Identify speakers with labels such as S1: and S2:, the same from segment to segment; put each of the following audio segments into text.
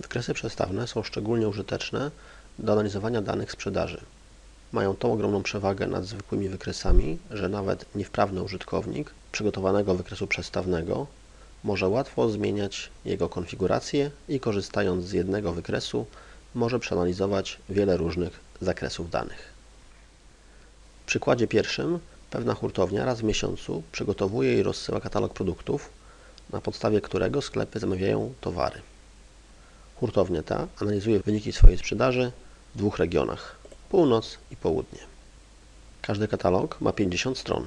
S1: Wykresy przestawne są szczególnie użyteczne do analizowania danych sprzedaży. Mają tą ogromną przewagę nad zwykłymi wykresami, że nawet niewprawny użytkownik przygotowanego wykresu przestawnego może łatwo zmieniać jego konfigurację i korzystając z jednego wykresu może przeanalizować wiele różnych zakresów danych. W przykładzie pierwszym pewna hurtownia raz w miesiącu przygotowuje i rozsyła katalog produktów, na podstawie którego sklepy zamawiają towary. Hurtownia ta analizuje wyniki swojej sprzedaży w dwóch regionach północ i południe. Każdy katalog ma 50 stron,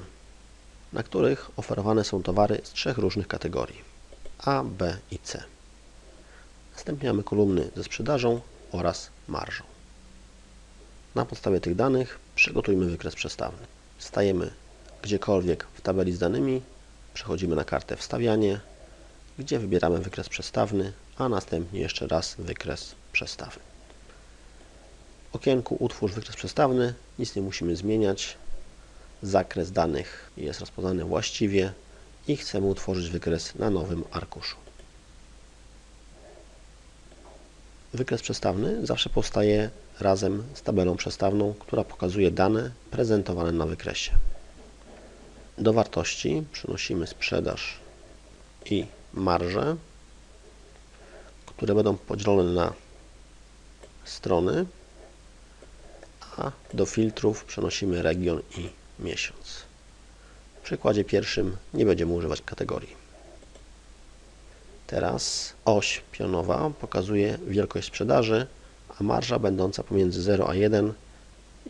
S1: na których oferowane są towary z trzech różnych kategorii A, B i C. Następnie mamy kolumny ze sprzedażą oraz marżą. Na podstawie tych danych przygotujmy wykres przestawny. Stajemy gdziekolwiek w tabeli z danymi, przechodzimy na kartę Wstawianie, gdzie wybieramy wykres przestawny, a następnie jeszcze raz wykres przestawny. W okienku Utwórz wykres przestawny nic nie musimy zmieniać. Zakres danych jest rozpoznany właściwie i chcemy utworzyć wykres na nowym arkuszu. Wykres przestawny zawsze powstaje razem z tabelą przestawną, która pokazuje dane prezentowane na wykresie. Do wartości przynosimy sprzedaż i marżę, które będą podzielone na strony, a do filtrów przenosimy region i miesiąc. W przykładzie pierwszym nie będziemy używać kategorii. Teraz oś pionowa pokazuje wielkość sprzedaży, a marża będąca pomiędzy 0 a 1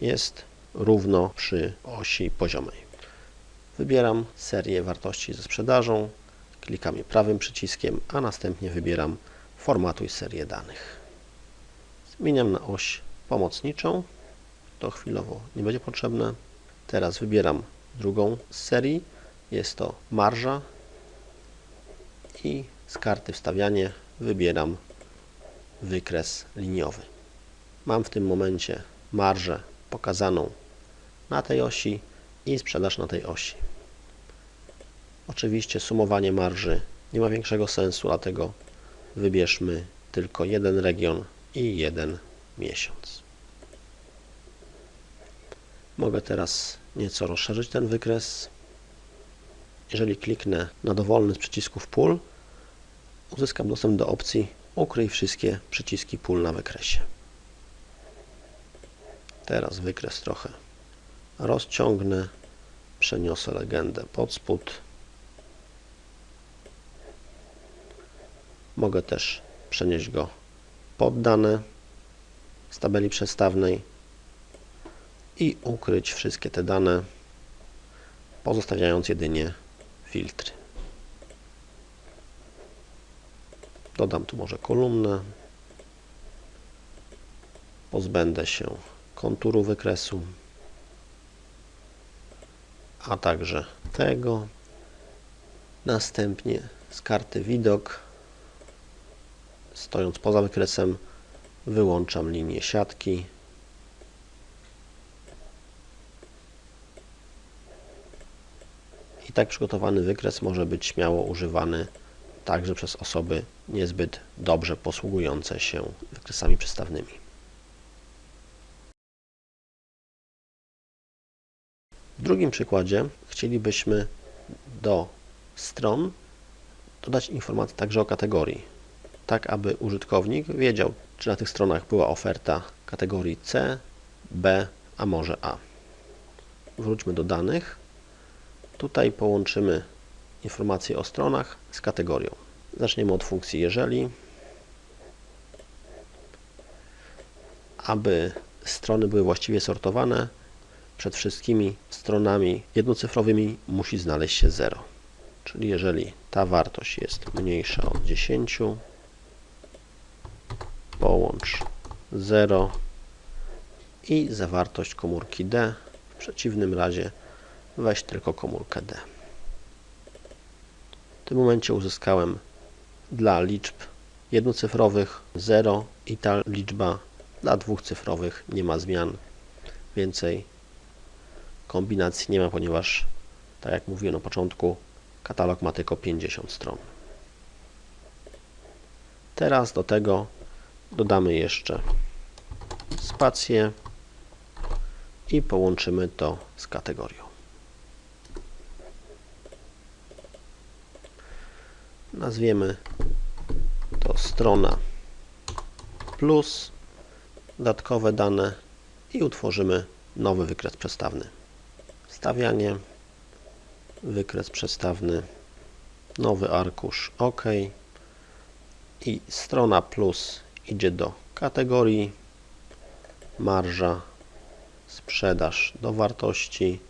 S1: jest równo przy osi poziomej. Wybieram serię wartości ze sprzedażą, klikam prawym przyciskiem, a następnie wybieram formatuj serię danych. Zmieniam na oś pomocniczą, to chwilowo nie będzie potrzebne. Teraz wybieram drugą z serii, jest to marża i z karty wstawianie wybieram wykres liniowy. Mam w tym momencie marżę pokazaną na tej osi i sprzedaż na tej osi. Oczywiście sumowanie marży nie ma większego sensu, dlatego wybierzmy tylko jeden region i jeden miesiąc. Mogę teraz nieco rozszerzyć ten wykres. Jeżeli kliknę na dowolny z przycisków pól, uzyskam dostęp do opcji Ukryj wszystkie przyciski pól na wykresie. Teraz wykres trochę rozciągnę, przeniosę legendę pod spód. Mogę też przenieść go pod dane z tabeli przestawnej i ukryć wszystkie te dane, pozostawiając jedynie filtry. Dodam tu może kolumnę. Pozbędę się konturu wykresu, a także tego. Następnie z karty widok, stojąc poza wykresem, wyłączam linię siatki. I tak przygotowany wykres może być śmiało używany także przez osoby niezbyt dobrze posługujące się wykresami przestawnymi. W drugim przykładzie chcielibyśmy do stron dodać informacje także o kategorii, tak aby użytkownik wiedział, czy na tych stronach była oferta kategorii C, B, a może A. Wróćmy do danych. Tutaj połączymy informacje o stronach z kategorią. Zaczniemy od funkcji jeżeli. Aby strony były właściwie sortowane, przed wszystkimi stronami jednocyfrowymi musi znaleźć się 0. Czyli jeżeli ta wartość jest mniejsza od 10, połącz 0 i zawartość komórki D. W przeciwnym razie weź tylko komórkę D. W tym momencie uzyskałem dla liczb jednocyfrowych 0 i ta liczba dla dwucyfrowych nie ma zmian. Więcej kombinacji nie ma, ponieważ tak jak mówiłem na początku, katalog ma tylko 50 stron. Teraz do tego Dodamy jeszcze spację i połączymy to z kategorią. Nazwiemy to strona plus dodatkowe dane i utworzymy nowy wykres przestawny. Stawianie, wykres przestawny, nowy arkusz OK i strona plus idzie do kategorii, marża, sprzedaż do wartości,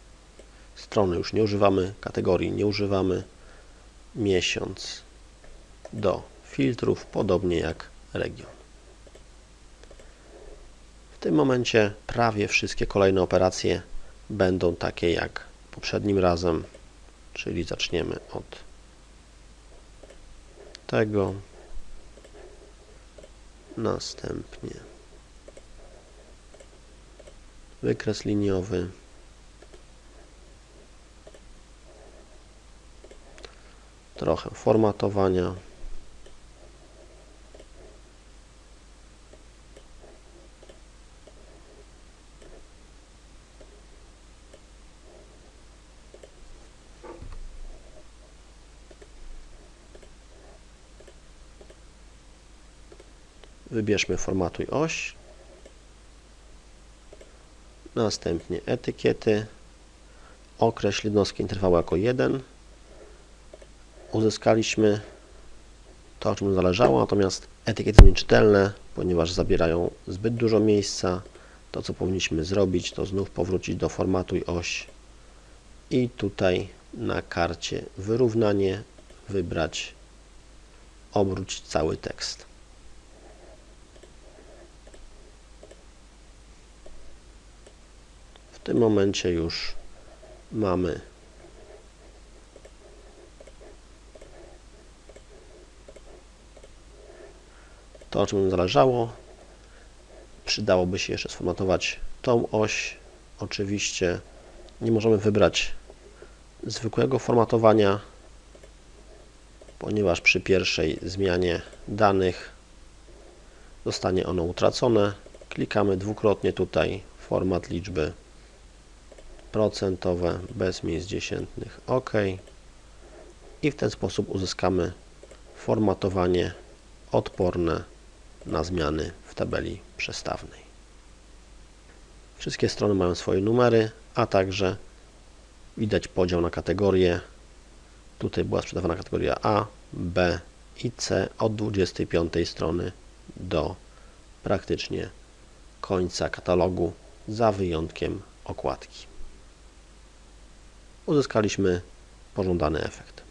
S1: strony już nie używamy, kategorii nie używamy, miesiąc do filtrów, podobnie jak region. W tym momencie prawie wszystkie kolejne operacje będą takie jak poprzednim razem, czyli zaczniemy od tego, następnie. Wykres liniowy, trochę formatowania, Wybierzmy formatuj oś. Następnie etykiety. Określ jednostki interwału jako 1. Uzyskaliśmy to, o czym zależało, natomiast etykiety nieczytelne, ponieważ zabierają zbyt dużo miejsca. To, co powinniśmy zrobić, to znów powrócić do formatuj oś i tutaj na karcie wyrównanie wybrać obróć cały tekst. W tym momencie już mamy to, o czym nam zależało. Przydałoby się jeszcze sformatować tą oś. Oczywiście nie możemy wybrać zwykłego formatowania, ponieważ przy pierwszej zmianie danych zostanie ono utracone. Klikamy dwukrotnie tutaj format liczby procentowe bez miejsc dziesiętnych OK i w ten sposób uzyskamy formatowanie odporne na zmiany w tabeli przestawnej. Wszystkie strony mają swoje numery, a także widać podział na kategorie. Tutaj była sprzedawana kategoria A, B i C od 25 strony do praktycznie końca katalogu, za wyjątkiem okładki. Uzyskaliśmy pożądany efekt.